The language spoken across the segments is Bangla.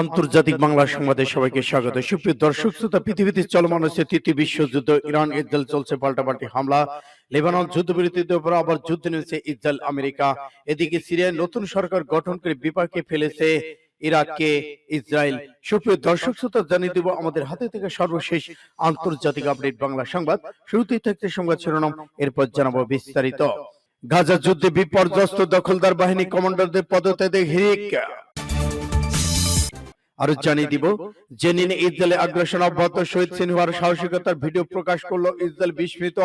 আন্তর্জাতিক বাংলা সংবাদে সবাইকে স্বাগত। সুপ্রিয় দর্শক, শ্রোতা, পৃথিবীতে চলমান হচ্ছে তৃতীয় বিশ্বযুদ্ধ ইরান, ইসরায়েল চলছে পাল্টাপাল্টি হামলা। লেবানন যুদ্ধবিরতির উপর আবার যুদ্ধ নেমেছে ইসরায়েল, আমেরিকা। এদিকে সিরিয়ায় নতুন সরকার গঠন করে বিপাকে ফেলেছে ইরাককে ইসরায়েল। সুপ্রিয় দর্শক, শ্রোতা, জানিয়ে দেব আমাদের হাতে থেকে সর্বশেষ আন্তর্জাতিক আপডেট বাংলা সংবাদ। শুরুতেই থাকতে সংবাদ শিরোনাম, এরপর জানাব বিস্তারিত। গাজা যুদ্ধে বিপর্যস্ত দখলদার বাহিনী কমান্ডারদের পদত্যাগে হিরিক আরও জানিয়ে দিব জেনে নিন ইসরায়েলের আগ্রাসন অব্যাহত শহীদ সিনহার সাহসিকতার ভিডিও প্রকাশ করল ইসরায়েল বিস্মিত।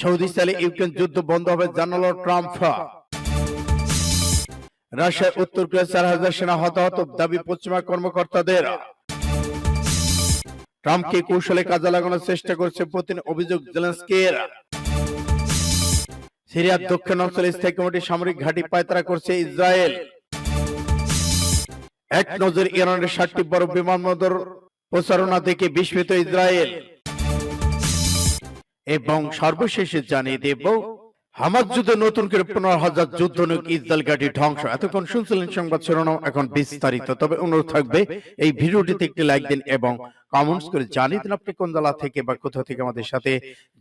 সৌদি সালে ইউক্রেন যুদ্ধ বন্ধ হবে জানালো ট্রাম্প। রাশিয়ার উত্তর কোরিয়া চার হাজার সেনা হতাহত দাবি পশ্চিমা কর্মকর্তাদের। ট্রাম্পকে কৌশলে কাজে লাগানোর চেষ্টা করছে পুতিন অভিযোগ জেলেন্সকির? সিরিয়ার দক্ষিণ অঞ্চলে স্থায়ী কমিটি সামরিক ঘাঁটি পায়তারা করছে ইসরায়েল। এক নজর ইরানের ষাটটি বড় বিমানবন্দর প্রচারণা থেকে বিস্মিত ইসরায়েল। এবং সর্বশেষে জানিয়ে দেব হামাজ যুদ্ধে নতুন করে পনেরো হাজার যুদ্ধ নৌক ইসরায়েল ঘাঁটি ধ্বংস। এতক্ষণ শুনছিলেন সংবাদ শিরোনাম এখন বিস্তারিত। তবে অনুরোধ থাকবে এই ভিডিওটিতে একটি লাইক দিন এবং কমেন্টস করে জানিয়ে দিন আপনি কোন জেলা থেকে বা কোথা থেকে আমাদের সাথে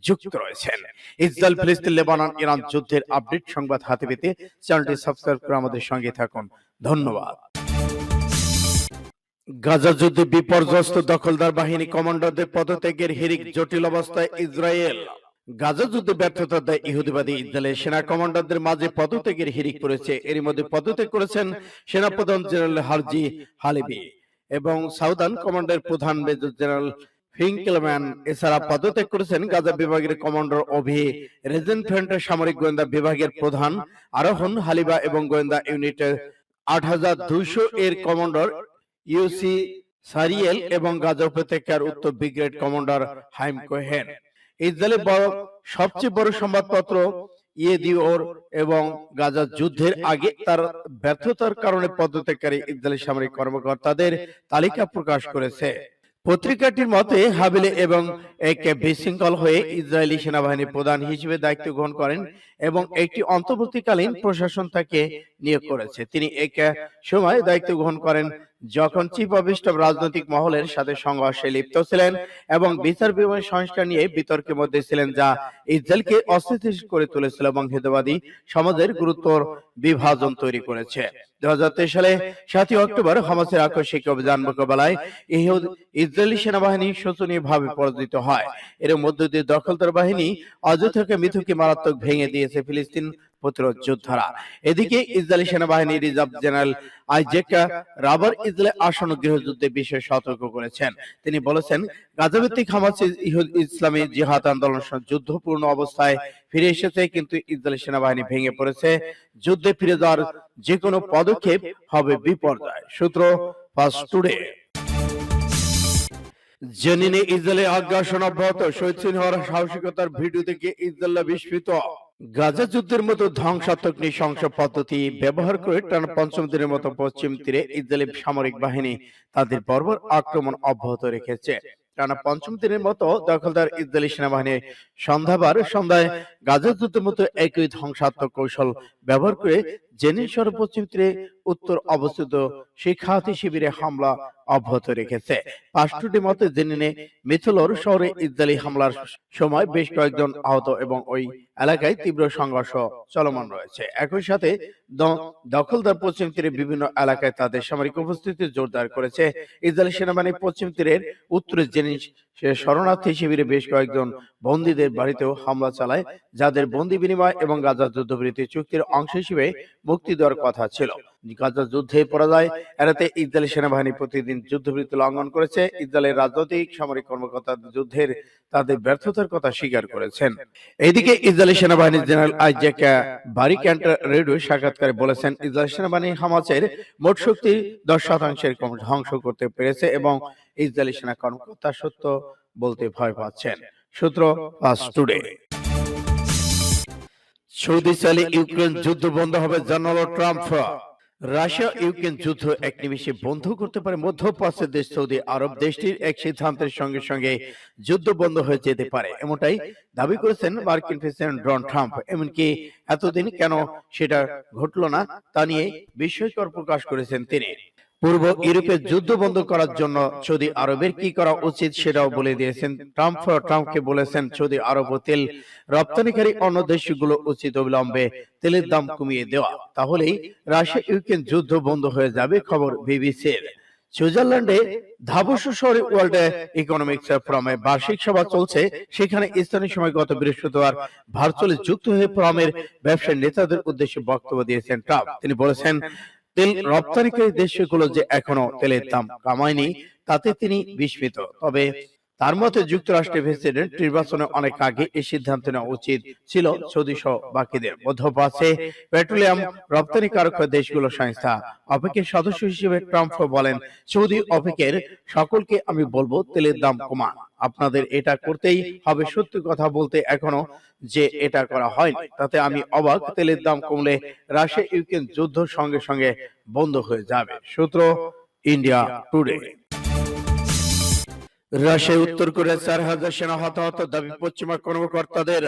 যুক্ত রয়েছেন। ইসরায়েল ফিলিস্তিন লেবানন ইরান যুদ্ধের আপডেট সংবাদ হাতে পেতে চ্যানেলটি সাবস্ক্রাইব করে আমাদের সঙ্গে থাকুন ধন্যবাদ গাজা যুদ্ধে বিপর্যস্ত দখলদার বাহিনী কমান্ডারদের পদত্যাগের হিরিক জটিল অবস্থায় ইসরায়েল। গাজা যুদ্ধে ব্যর্থতা দেয় ইহুদিবাদী ইসরায়েলের সেনা কমান্ডারদের মাঝে পদত্যাগের হিরিক পড়েছে। এরই মধ্যে পদত্যাগ করেছেন সেনাপ্রধান জেনারেল হারজি হালিবি এবং সাউদান কমান্ডার প্রধান মেজর জেনারেল ফিঙ্কেলম্যান। এছাড়া পদত্যাগ করেছেন গাজা বিভাগের কমান্ডার অভি রেজেন্টফ্রন্টের সামরিক গোয়েন্দা বিভাগের প্রধান আরোহন হালিবা এবং গোয়েন্দা ইউনিটের আট হাজার দুইশো এর কমান্ডার ইউসি সারিয়েল এবং গাজা উপত্যকার উত্তর ব্রিগেড কমান্ডার হাইম কোহেন। ইসরায়েলের বড় সবচেয়ে বড় সংবাদপত্র ইয়েদিওর এবং গাজা যুদ্ধের আগে তার ব্যর্থতার কারণে পদত্যাগকারী ইসরায়েলি সামরিক কর্মকর্তাদের তালিকা প্রকাশ করেছে। পত্রিকাটির মতে হাবিলে এবং এক বিশৃঙ্খল হয়ে ইসরায়েলি সেনাবাহিনী প্রধান হিসেবে দায়িত্ব গ্রহণ করেন এবং একটি অন্তর্বর্তীকালীন প্রশাসন তাকে নিয়োগ করেছে। তিনি এক সময় দায়িত্ব গ্রহণ করেন যখন চিফ অফ স্টাফ রাজনৈতিক মহলের সাথে সংঘর্ষে লিপ্ত ছিলেন এবং বিচার বিভাগ সংস্কার নিয়ে বিতর্কের মধ্যে ছিলেন যা ইসরায়েলকে অস্থিতিশীল করে তুলেছিল এবং হিতবাদী সমাজের গুরুত্বর বিভাজন তৈরি করেছে। সালে সাতই অক্টোবর হামাসের আকস্মিক অভিযান মোকাবেলায় ইসরায়েলি সেনাবাহিনী শোচনীয় ভাবে পরাজিত হয়। এর মধ্য দিয়ে দখলদার বাহিনী অযথাকে মিথুকে মারাত্মক ভেঙে দিয়েছে ফিলিস্তিন প্রতিরোধ যোদ্ধারা। এদিকে ইসরায়েলি সেনাবাহিনী রিজার্ভ জেনারেল আইজেকা রাবার ইসরায়েল আসন্ন গৃহযুদ্ধে বিষয়ে সতর্ক করেছেন। তিনি বলেছেন গাজাভিত্তিক হামাস ইসলামী জিহাদ আন্দোলন যুদ্ধপূর্ণ অবস্থায় ফিরে এসেছে কিন্তু ইসরায়েলি সেনাবাহিনী ভেঙে পড়েছে। যুদ্ধে ফিরে যাওয়ার যে কোনো পদক্ষেপ হবে বিপর্যয়। সূত্র ফার্স্ট টুডে। জেনিনে ইসরায়েলের আগ্রাসন অব্যাহত। শহীদ সিনহার সাহসিকতার ভিডিও থেকে ইসরায়েল বিস্মিত? গাজা যুদ্ধের মতো ধ্বংসাত্মক নৃশংস পদ্ধতি ব্যবহার করে টানা পঞ্চম দিনের মতো পশ্চিম তীরে ইসরায়েলি সামরিক বাহিনী তাদের বর্বর আক্রমণ অব্যাহত রেখেছে। টানা পঞ্চম দিনের মতো দখলদার ইসরায়েলি সেনাবাহিনী সন্ধ্যাবার সন্ধ্যায় গাজা যুদ্ধের মতো একই ধ্বংসাত্মক কৌশল ব্যবহার করে জেনে সর্বপশ্চিম তীরে উত্তর অবস্থিত শিক্ষার্থী শিবিরে হামলা অব্যাহত রেখেছে। পাঁচটি মতে জেনে মিথুলর শহরে ইসরায়েলি হামলার সময় বেশ কয়েকজন আহত এবং ওই এলাকায় তীব্র সংঘর্ষ চলমান রয়েছে। একই সাথে দখলদার পশ্চিম তীরে বিভিন্ন এলাকায় তাদের সামরিক উপস্থিতি জোরদার করেছে। ইসরায়েলি সেনাবাহিনী পশ্চিম তীরের উত্তরে জেনিস সে শরণার্থী শিবিরে বেশ কয়েকজন বন্দীদের বাড়িতেও হামলা চালায়, যাদের বন্দি বিনিময় এবং গাজা যুদ্ধবিরতি চুক্তির অংশ হিসেবে মুক্তি দেওয়ার কথা ছিল। গাজা যুদ্ধে সেনাবাহিনী প্রতিদিন যুদ্ধবিরতি লঙ্ঘন করেছে। ইসরায়েলের রাজনৈতিক, সামরিক কর্মকর্তা যুদ্ধের তাদের ব্যর্থতার কথা স্বীকার করেছেন। এদিকে জেনারেল রেডিও সাক্ষাৎকারে বলেছেন, ইসরায়েল সেনাবাহিনী হামাসের মোট শক্তি দশ শতাংশের কম ধ্বংস করতে পেরেছে এবং ইসরায়েলি সেনা কর্মকর্তা সত্য বলতে ভয় পাচ্ছেন। সূত্র টুডে। সৌদি সালে ইউক্রেন যুদ্ধ বন্ধ হবে জানালো ট্রাম্প। রাশিয়া, ইউক্রেন যুদ্ধ এক নিমিষে বন্ধ করতে পারে। মধ্যপ্রাচ্যের দেশ, সৌদি আরব দেশটির এক সিদ্ধান্তের সঙ্গে সঙ্গে যুদ্ধ বন্ধ হয়ে যেতে পারে। এমনটাই দাবি করেছেন মার্কিন প্রেসিডেন্ট ডোনাল্ড ট্রাম্প। এমনকি এতদিন কেন সেটা ঘটল না তা নিয়ে বিস্ময়কর প্রকাশ করেছেন তিনি। পূর্ব ইউরোপের যুদ্ধ বন্ধ করার জন্য সৌদি আরবের কি করা উচিত সেটাও বলে দিয়েছেন ট্রাম্প। ট্রাম্পকে বলেছেন সৌদি আরব ও তেল রপ্তানিকারী অন্য দেশগুলো উচিত অবিলম্বে তেলের দাম কমিয়ে দেওয়া। তাহলেই রাশিয়া ইউক্রেন যুদ্ধ বন্ধ হয়ে যাবে খবর বিবিসির। সুইজারল্যান্ডে ধাবস শহরে ওয়ার্ল্ড ইকোনমিক ফোরামে বার্ষিক সভা চলছে। সেখানে স্থানীয় সময় গত বৃহস্পতিবার ভার্চুয়ালি যুক্ত হয়ে ফোরামের ব্যবসায়ী নেতাদের উদ্দেশ্যে বক্তব্য দিয়েছেন ট্রাম্প তিনি বলেছেন তেল রপ্তানিকারী দেশগুলো যে এখনও তেলের দাম কামায়নি তাতে তিনি বিস্মিত। তবে তার মতে যুক্তরাষ্ট্রের প্রেসিডেন্ট নির্বাচনে অনেক আগে এই সিদ্ধান্ত নেওয়া উচিত ছিল সৌদি সহ বাকিদের। মধ্যপ্রাচ্যে পেট্রোলিয়াম রপ্তানিকারক দেশগুলো সংস্থা অপেকের সদস্য হিসেবে ট্রাম্প বলেন, সৌদি অপেকের সকলকে আমি বলব তেলের দাম কমান। আপনাদের এটা করতেই হবে সত্যি কথা বলতে এখনও যে এটা করা হয়নি। তাতে আমি অবাক, তেলের দাম কমলে রাশিয়া ইউক্রেন যুদ্ধ সঙ্গে সঙ্গে বন্ধ হয়ে যাবে। সূত্র ইন্ডিয়া টুডে। রাশিয়ায় উত্তর কোরিয়া চার হাজার সেনা হতাহত দাবি পশ্চিমা কর্মকর্তাদের।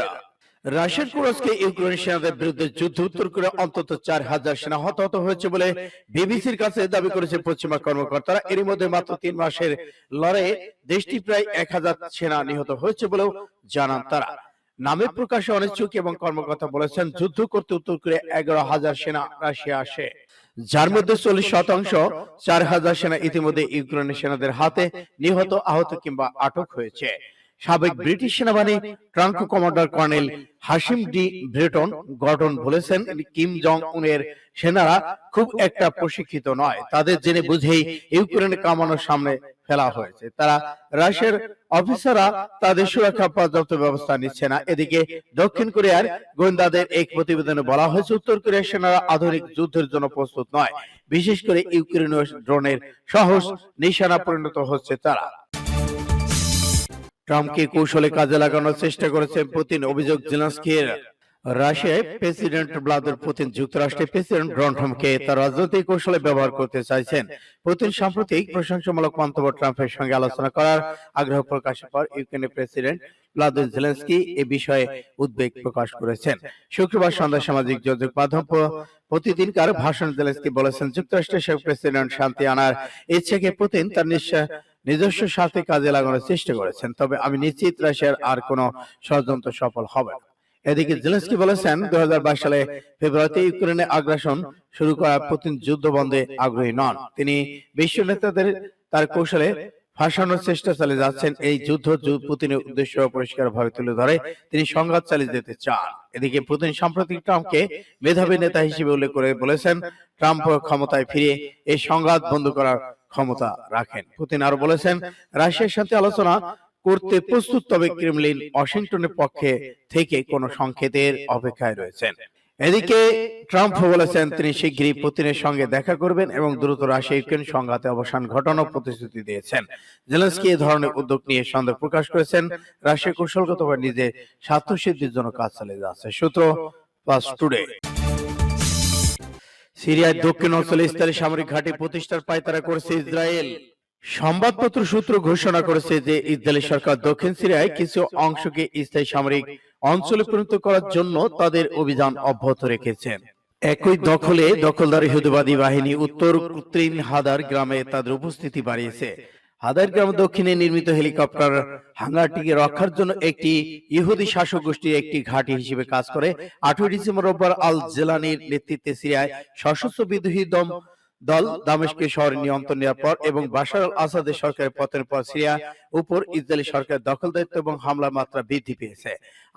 রাশিয়ার তুরস্কে ইউক্রেন সেনাদের বিরুদ্ধে যুদ্ধ উত্তর কোরিয়া অন্তত চার হাজার সেনা হতাহত হয়েছে বলে বিবিসির কাছে দাবি করেছে পশ্চিমা কর্মকর্তারা। এরই মধ্যে মাত্র তিন মাসের লড়াইয়ে দেশটি প্রায় এক হাজার সেনা নিহত হয়েছে বলেও জানান তারা। নামে প্রকাশে অনিচ্ছুক এবং কর্মকর্তা বলেছেন, যুদ্ধ করতে উত্তর কোরিয়া এগারো হাজার সেনা রাশিয়া আসে। যার মধ্যে চল্লিশ শতাংশ চার হাজার সেনা ইতিমধ্যে ইউক্রেনের সেনাদের হাতে নিহত আহত কিংবা আটক হয়েছে। সাবেক ব্রিটিশ সেনাবাহিনী ট্রাঙ্ক কমান্ডার কর্নেল হাসিম ডি ব্রেটন গর্ডন বলেছেন কিম জং উনের সেনারা খুব একটা প্রশিক্ষিত নয়। তাদের জেনে বুঝেই ইউক্রেনে কামানোর সামনে ফেলা হয়েছে। তারা রাশিয়ার অফিসাররা তাদের সুরক্ষা পর্যাপ্ত ব্যবস্থা নিচ্ছে না। এদিকে দক্ষিণ কোরিয়ার গোয়েন্দাদের এক প্রতিবেদনে বলা হয়েছে, উত্তর কোরিয়ার সেনারা আধুনিক যুদ্ধের জন্য প্রস্তুত নয়। বিশেষ করে ইউক্রেনীয় ড্রোনের সহজ নিশানা পরিণত হচ্ছে তারা। ট্রাম্পকে কৌশলে কাজে লাগানোর চেষ্টা করেছেন পুতিন, অভিযোগ জেলেনস্কির। রাশিয়ায় প্রেসিডেন্ট ভ্লাদিমির পুতিন যুক্তরাষ্ট্রের প্রেসিডেন্ট ডোনাল্ড ট্রাম্পকে তার রাজনৈতিক কৌশলে ব্যবহার করতে চাইছেন। পুতিন সাম্প্রতিক প্রশংসামূলক মন্তব্য ট্রাম্পের সঙ্গে আলোচনা করার আগ্রহ প্রকাশের পর ইউক্রেনের প্রেসিডেন্ট ভ্লাদিমির জেলেনস্কি এ বিষয়ে উদ্বেগ প্রকাশ করেছেন। শুক্রবার সামাজিক যোগাযোগ মাধ্যম প্রতিদিনকার ভাষণ জেলেনস্কি বলেছেন যুক্তরাষ্ট্রের প্রেসিডেন্ট শান্তি আনার ইচ্ছাকে পুতিন তার নিঃশ্বাস নিজস্ব স্বার্থে কাজে লাগানোর চেষ্টা করেছেন। তবে আমি নিশ্চিত রাশিয়ার আর কোনো ষড়যন্ত্র সফল হবে না এদিকে জেলেন্সকি বলেছেন দু সালে ফেব্রুয়ারিতে ইউক্রেনে আগ্রাসন শুরু করা পুতিন যুদ্ধ বন্ধে আগ্রহী নন। তিনি বিশ্ব নেতাদের তার কৌশলে ফাঁসানোর চেষ্টা চালিয়ে যাচ্ছেন এই যুদ্ধ পুতিনের উদ্দেশ্য পরিষ্কার ভাবে তুলে ধরে তিনি সংঘাত চালিয়ে যেতে চান। এদিকে পুতিন সাম্প্রতিক ট্রাম্পকে মেধাবী নেতা হিসেবে উল্লেখ করে বলেছেন ট্রাম্প ক্ষমতায় ফিরে এই সংঘাত বন্ধ করার ক্ষমতা রাখেন। পুতিন আরও বলেছেন রাশিয়ার সাথে আলোচনা করতে প্রস্তুত তবে ক্রেমলিন ওয়াশিংটনের পক্ষে থেকে কোনো সংকেতের অপেক্ষায় রয়েছেন। এদিকে ট্রাম্প বলেছেন তিনি শীঘ্রই পুতিনের সঙ্গে দেখা করবেন এবং দ্রুত রাশিয়া ইউক্রেন সংঘাতে অবসান ঘটানোর প্রতিশ্রুতি দিয়েছেন। জেলেন্সকি এই ধরনের উদ্যোগ নিয়ে সন্দেহ প্রকাশ করেছেন রাশিয়া কৌশলগতভাবে নিজে স্বার্থ সিদ্ধির জন্য কাজ চালিয়ে যাচ্ছে। সূত্র পাস টুডে। সিরিয়ার দক্ষিণ অঞ্চলে স্থায়ী সামরিক ঘাঁটি প্রতিষ্ঠার পায়তারা করেছে ইসরায়েল। সংবাদপত্র সূত্র ঘোষণা করেছে যে ইসরায়েলি সরকার দক্ষিণ সিরিয়ায় কিছু অংশকে স্থায়ী সামরিক অঞ্চলে পরিণত করার জন্য তাদের অভিযান অব্যাহত রেখেছেন একই দখলে দখলদার ইহুদিবাদী বাহিনী উত্তর কুত্রিন হাদার গ্রামে তাদের উপস্থিতি বাড়িয়েছে। হাদার গ্রাম দক্ষিণে নির্মিত হেলিকপ্টার হাঙ্গারটিকে রক্ষার জন্য একটি ইহুদি শাসক গোষ্ঠীর একটি ঘাঁটি হিসেবে কাজ করে। আঠই ডিসেম্বর রোববার আল জেলানির নেতৃত্বে সিরিয়ায় সশস্ত্র বিদ্রোহী দম দল দামেশকে শহরে নিয়ন্ত্রণ নেওয়ার পর এবং বাশার আল আসাদের সরকারের পতনের পর সিরিয়া উপর ইসরায়েলি সরকার দখল দায়িত্ব এবং হামলার মাত্রা বৃদ্ধি পেয়েছে।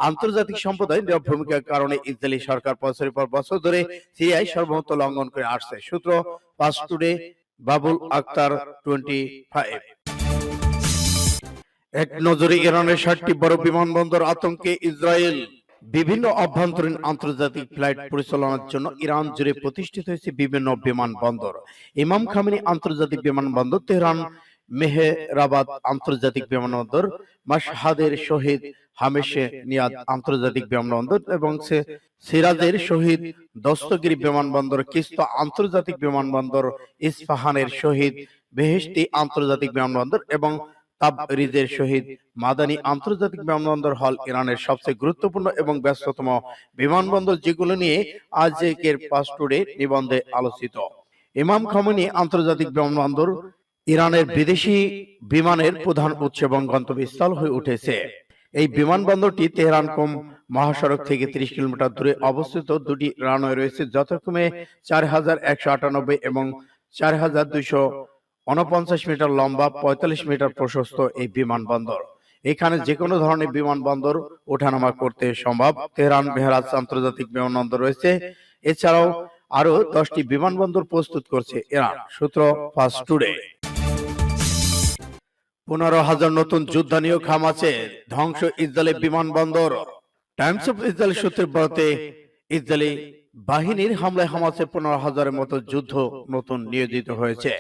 আন্তর্জাতিক সম্প্রদায় নীরব ভূমিকার কারণে ইসরায়েলি সরকার বছরের পর বছর ধরে সিরিয়ায় সর্বমত লঙ্ঘন করে আসছে। সূত্র Pars Today Babul Akter twenty five. এক নজরে ইরানের ষাটটি বড় বিমানবন্দর আতঙ্কে ইসরায়েল বিভিন্ন অভ্যন্তরীণ আন্তর্জাতিক ফ্লাইট পরিচালনার জন্য ইরান জুড়ে প্রতিষ্ঠিত হয়েছে বিভিন্ন বিমানবন্দর ইমাম খামেনি আন্তর্জাতিক বিমানবন্দর তেহরান, মেহেরাবাদ আন্তর্জাতিক বিমানবন্দর মাসহাদের শহীদ হামেশে নিয়াদ আন্তর্জাতিক বিমানবন্দর এবং সিরাজের শহীদ দস্তগিরি বিমানবন্দর কিস্ত আন্তর্জাতিক বিমানবন্দর ইস্পাহানের শহীদ বেহেশতি আন্তর্জাতিক বিমানবন্দর এবং তাবরিজের শহীদ মাদানী আন্তর্জাতিক বিমানবন্দর হল ইরানের সবচেয়ে গুরুত্বপূর্ণ এবং ব্যস্ততম বিমানবন্দর যেগুলো নিয়ে আজকের পাস্টুডে নিবন্ধে আলোচিত। ইমাম খমেনি আন্তর্জাতিক বিমানবন্দর ইরানের বিদেশি বিমানের প্রধান উৎস এবং গন্তব্যস্থল হয়ে উঠেছে। এই বিমানবন্দরটি তেহরান কম মহাসড়ক থেকে ৩০ কিলোমিটার দূরে অবস্থিত। দুটি রানওয়ে রয়েছে, যথাক্রমে চার হাজার একশো আটানব্বই এবং চার হাজার দুইশো উনপঞ্চাশ মিটার লম্বা, পঁয়তাল্লিশ মিটার প্রশস্ত এই বিমানবন্দর এখানে যে কোনো ধরনের বিমানবন্দর ওঠানামা করতে সম্ভব। তেহরান, মেহরাজ আন্তর্জাতিক বিমানবন্দর রয়েছে। এছাড়াও আরও দশটি বিমানবন্দর প্রস্তুত করছে ইরান, সূত্র ফাস্ট টুডে। পনেরো হাজার নতুন যুদ্ধ নিয়োগ হামাসে ধ্বংস ইসরায়েলের বিমানবন্দর টাইমস অফ ইসরায়েল সূত্রের বলতে ইসরায়েলি বাহিনীর হামলায় হামাসে পনেরো হাজারের মতো যুদ্ধ নতুন নিয়োজিত হয়েছে।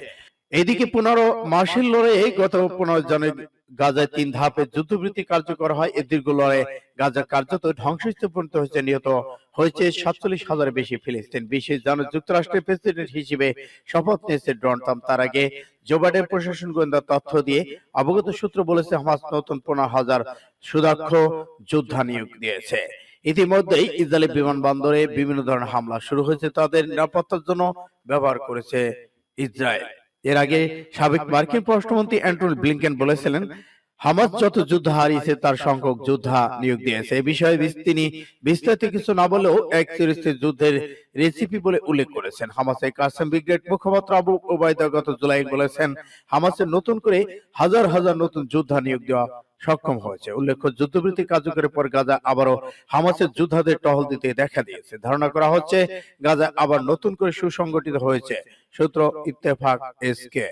এদিকে পনেরো মাসের লড়াইয়ে গত পনেরো জনের গাজায় তিন ধাপে যুদ্ধবৃত্তি কার্যকর হয়। এই দীর্ঘ লড়াইয়ে গাজা কার্যত ধ্বংসস্তূপে পরিণত হয়েছে, নিহত হয়েছে সাতচল্লিশ হাজারের বেশি ফিলিস্তিন। বিশেষ জানুয়ারি যুক্তরাষ্ট্রের প্রেসিডেন্ট হিসেবে শপথ নিয়েছে ডোনাল্ড ট্রাম্প। তার আগে জো বাইডেন প্রশাসন গোয়েন্দা তথ্য দিয়ে অবগত সূত্র বলেছে, হামাস নতুন পনেরো হাজার সুদক্ষ যোদ্ধা নিয়োগ দিয়েছে। ইতিমধ্যেই ইসরায়েলি বিমানবন্দরে বিভিন্ন ধরনের হামলা শুরু হয়েছে। তাদের নিরাপত্তার জন্য ব্যবহার করেছে ইসরায়েল। এর আগে সাবেক মার্কিন পররাষ্ট্রমন্ত্রী অ্যান্টনি ব্লিংকেন বলেছিলেন হামাস যত যুদ্ধ হারিয়েছে, তার সংখ্যক যোদ্ধা নিয়োগ দিয়েছে। এ বিষয়ে তিনি বিস্তারিত কিছু না বলেও এক সিরিজের যুদ্ধের রেসিপি বলে উল্লেখ করেছেন। হামাসের কাসেম ব্রিগেড মুখপাত্র আবু ওবায়দা গত জুলাই বলেছেন হামাসের নতুন করে হাজার হাজার নতুন যোদ্ধা নিয়োগ দেওয়া সক্ষম হয়েছে। উল্লেখ্য যুদ্ধবৃত্তি কার্যকরের পর গাজা আবারও হামাসের যোদ্ধাদের টহল দিতে দেখা দিয়েছে। ধারণা করা হচ্ছে, গাজা আবার নতুন করে সুসংগঠিত হয়েছে। সূত্র ইত্তেফাক এসকে